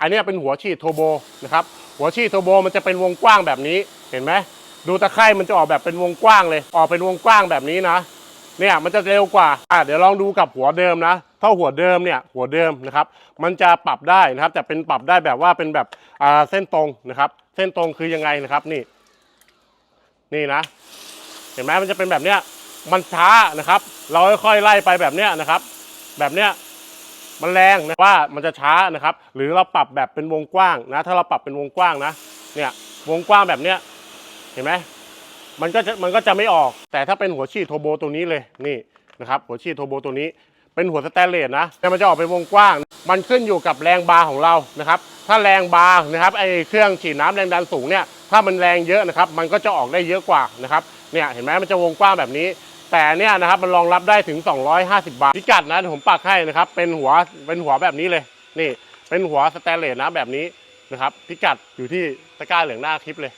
อันนี้เป็นหัวฉีดโทโบนะครับหัวฉีดโทโบมันจะเป็นวงกว้างแบบนี้เห็นไหมดูตะไคร่มันจะออกแบบเป็นวงกว้างเลย ออกเป็นวงกว้างแบบนี้นะเนี่ยมันจะเร็วกว่าอะเดี๋ยวลองดูกับหัวเดิมนะถ้าหัวเดิมเนี่ยหัวเดิมนะครับมันจะปรับได้นะครับแต่เป็นปรับได้แบบว่าเป็นแบบอ่าเส้นตรงนะครับ เส้นตรงคือยังไงนะครับนี่ นี่นะ เห็นไหมมันจะเป็นแบบเนี้ยมันช้านะครับ เราค่อยๆไล่ไปแบบเนี้ยนะครับ แบบเนี้ย มันแรงนะว่ามันจะช้านะครับ หรือเราปรับแบบเป็นวงกว้างนะ ถ้าเราปรับเป็นวงกว้างนะ เนี่ยวงกว้างแบบเนี้ยเห็นไหมมันก็จะมันก็จะไม่ออก แต่ถ้าเป็นหัวฉีดโทโบตัวนี้เลยนี่นะครับ หัวฉีดโทโบตัวนี้เป็นหัวสแตนเลสนะแต่มันจะออกเป็นวงกว้าง มันขึ้นอยู่กับแรงบาร์ของเรานะครับ ถ้าแรงบาร์นะครับไอเครื่องฉีดน้ำแรงดันสูงเนี่ยถ้ามันแรงเยอะนะครับ มันก็จะออกได้เยอะกว่านะครับเนี่ยเห็นไหมมันจะวงกว้างแบบนี้ แต่เนี่ยนะครับมันรองรับได้ถึง 250 บาทพิกัดนะเดี๋ยวผมปักให้นะครับ เป็นหัวเป็นหัวแบบนี้เลย นี่ เป็นหัวสแตนเลสนะแบบนี้นะครับพิกัดอยู่ที่ตะกร้าเหลืองหน้าคลิปเลย